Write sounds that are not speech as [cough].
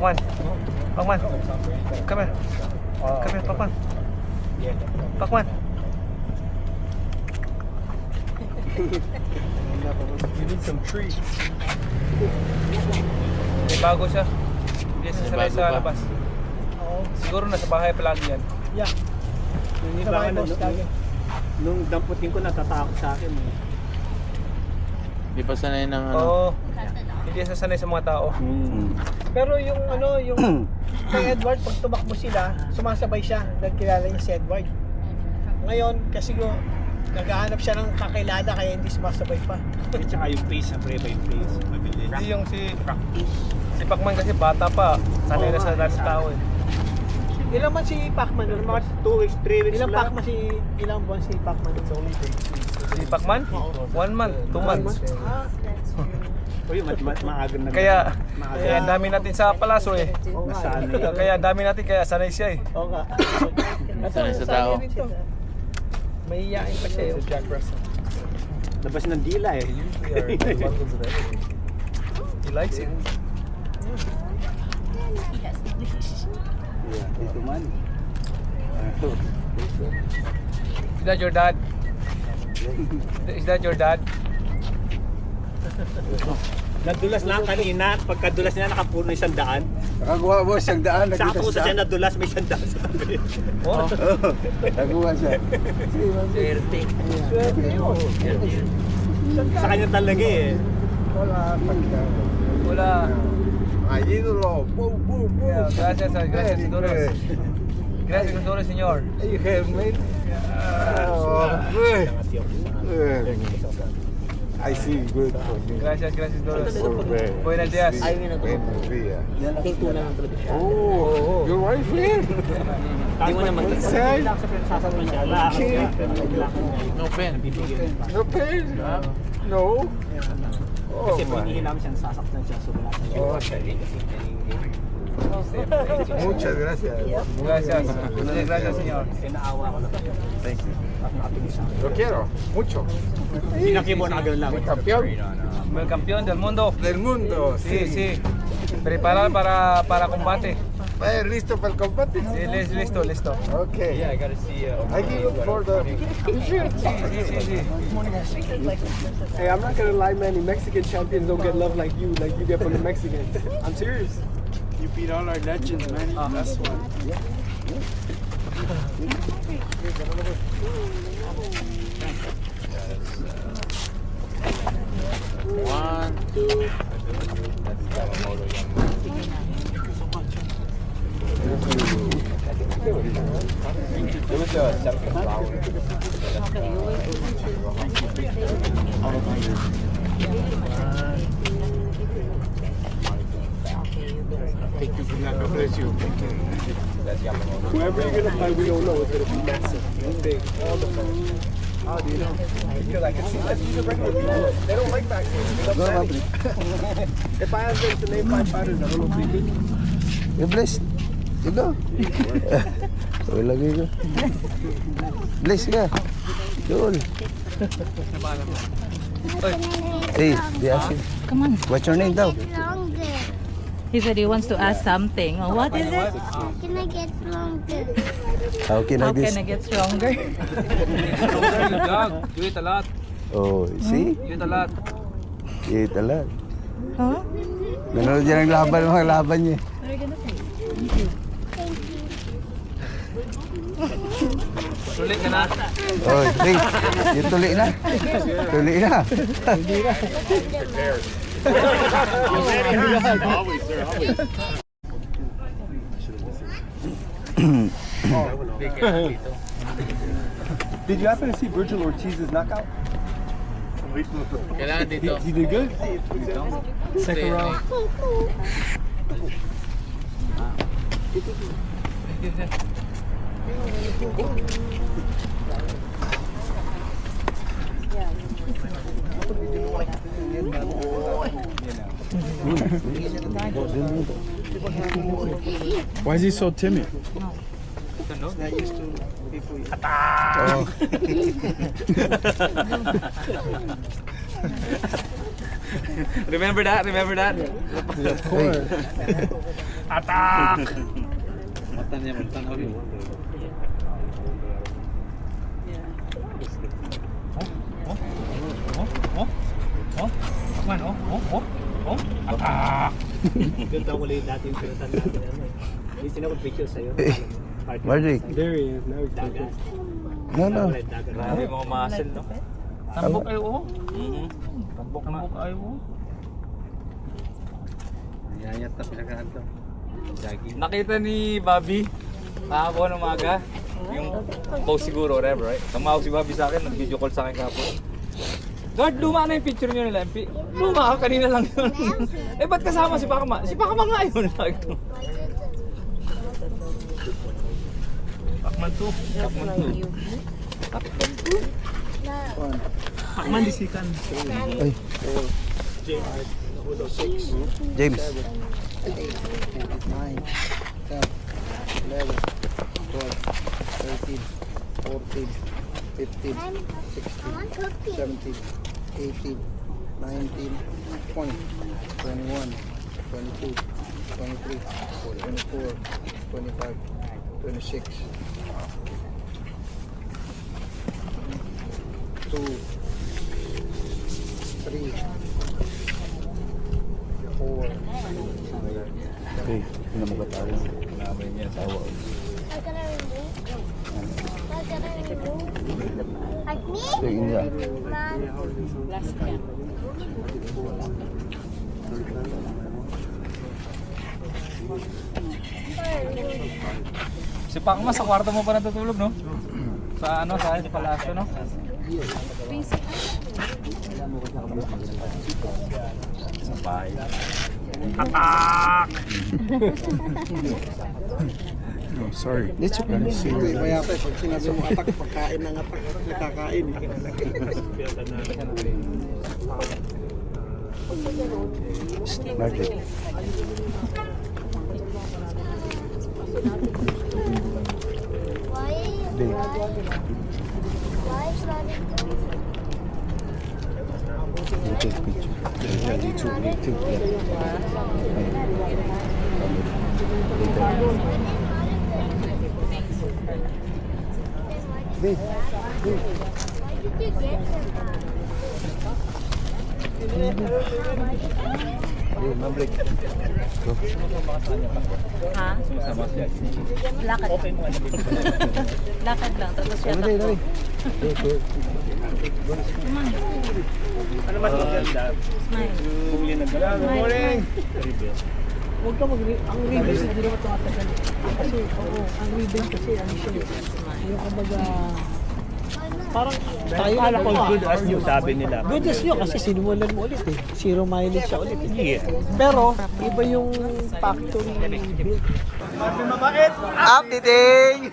Pacman. Pacman. Come here. Come here, Pacman. Pacman. You need some trees. May bago siya. Hindi siya sanay sa labas. Siguro nasa bahay palagi yan. Yeah. Yung Sa iba bahay ano, nung, nung damputin ko natatakot sa akin. eh. Di pa sanay ng ano. Oo. Hindi siya sanay sa mga tao. Hmm. Pero yung ano, yung [clears throat] kay Edward, pag tumakbo sila, sumasabay siya dahil kilala niya si Edward. Ngayon, kasi go, naghahanap siya ng kakilala kaya hindi sumasabay pa. At saka yung pace, siyempre iba yung pace. Mabilis. Hindi yung si si Pacman kasi bata pa. Sanay na sa lahat ng tao eh. Ilang man si Pacman mga 2 weeks, 3 weeks Ilang lang. Pacman si, ilang buwan si Pacman nun? Si Pacman? One month, two months. Uy, ma ma maaga na. Kaya, kaya dami natin sa palaso eh. Nasanay. Kaya dami natin kaya sanay siya eh. Oo nga. Ito, [coughs] Sanay sa tao. rin to. May iyain pa siya. eh. Jack Russell. Labas ng dila eh. [laughs] He likes it. Yeah, dito man. Is that your dad? [laughs] Is that your dad? [laughs] Nadulas lang kanina. Pagkadulas niya, nakapuno isang daan. Nakakuha mo siyang daan, Sakto nakita ko sa siya siya. nadulas, may isang daan sa tabi. [laughs] Oh, Nakakuha siya. Swerte yun. sa kanya talaga eh. Wala wala. Ay, idolo. Boom, boom, boom. Yeah, gracias, gracias, Doros. Gracias, Doros, señor. You have made. Oh. I see good for you. Gracias, gracias, Doros. For Buenos días. Buenos días. Laking tuna ng talaga siya. Oh, your wife here? Hindi mo naman Inside? Sa sasabihin siya, lakas niya. Kailangan niya. No pen. No pain? No? Oh, Kasi hinihinam siya, sasaktan siya. So wala siya. Oh, Muchas gracias. Gracias. Muchas gracias, señor. Lo quiero. Mucho. Mo na agad lang. Campeón El campeón del mundo. del mundo. Sí, sí. Preparado para, para combate. Eh, ¿Listo para el combate? Sí, lis- listo, listo. Okay. Yeah, I gotta see. I give it for the. [laughs] Sí, sí, sí. Hey, I'm not gonna lie, man. The Mexican champions don't get love like you, like you get from the Mexicans. I'm serious. You beat all our legends, man. Uh-huh. That's why. One, two. Thank you. God bless you. Whoever you're gonna fight, we don't know. It's gonna be massive. It's big. All the fights. How do you know? Because I can see that these are regular people. They don't like vaccines. They love fighting. [laughs] if I ask them to name five fighters, I don't know three people. You blessed. You go. Uy, lagi ko. Bless ka. Cool. Hey, they ask you. Come on. What's your name daw? He said he wants to ask something. Oh, what is it? Can I get longer? How can I How this? can I get stronger? You jog. You eat a lot. Oh, see? You eat a lot. Eat a lot. huh? Nanonood yan ang laban, mga laban niya. Sulit ka na. Oh, hey, yung tuli na. Tuli na. Did you happen to see Virgil Ortiz's knockout? Dito. He did good. Second round. Why is he so timid? Oh. Remember that? Remember that? Hey, Atak! Mata niya, magtanaw yun. Oh, man, oh, oh, oh, oh, atak! Yun daw ulit dati yung pinutan natin. Ano, eh. Hindi sinabot picture sa'yo. Magic. There he is. Now he's Dagat. No, no. Grabe mga muscle, no? Tambok kayo oh. Mhm. Tambok kayo oh. Yayat na pinakahan to. Nakita ni Bobby kahapon umaga. Yung post siguro, whatever, right? Tumawag si Bobby sa akin, nag-video call sa akin kahapon. Guard, luma na yung picture nyo nila, MP. Luma ka, kanina lang yun. eh, ba't kasama si Pakama? Si Pakama nga yun. Sabi ko. Pakman to. Pakman disikan. Ay. James. 9, 10, 11, 12, 13, 14, 15, I 16, want cookies. 17, 18, 19, 20, 21, 22, 23, 24, 25, 26, 2, 3, 4, Okay, pinamugat tayo. I gotta remove. I gotta remove. Like me? India. Mom. Si Pakma sa kwarto mo pa natutulog, no? Sa ano, sa sa palasyo, no? Sa bahay. Atak! [laughs] Oh, sorry. It's okay. Hindi, kaya pa, pag sinabi mo atak, pagkain ng atak, nakakain eh. Magic. Why? Why? Why is that You take picture. Yeah, you too. You too. Yeah. Big. Why did you get them? Hey, Maverick. Ha? Lakad lang. Lakad lang. Tapos siya Dali, dali. Ano mas maganda? Smile. Gano'n. Good morning. Huwag ka mag ang reading hindi naman tumatagal. Kasi, oo, ang reading kasi, ano siya, eh, yung kumbaga, parang tayo Kala ko good as new sabi nila. Good as nyo kasi sinimulan mo ulit eh. Zero mileage siya ulit eh. Yeah. Pero, iba yung factory built. Mabait! Happy [laughs] day!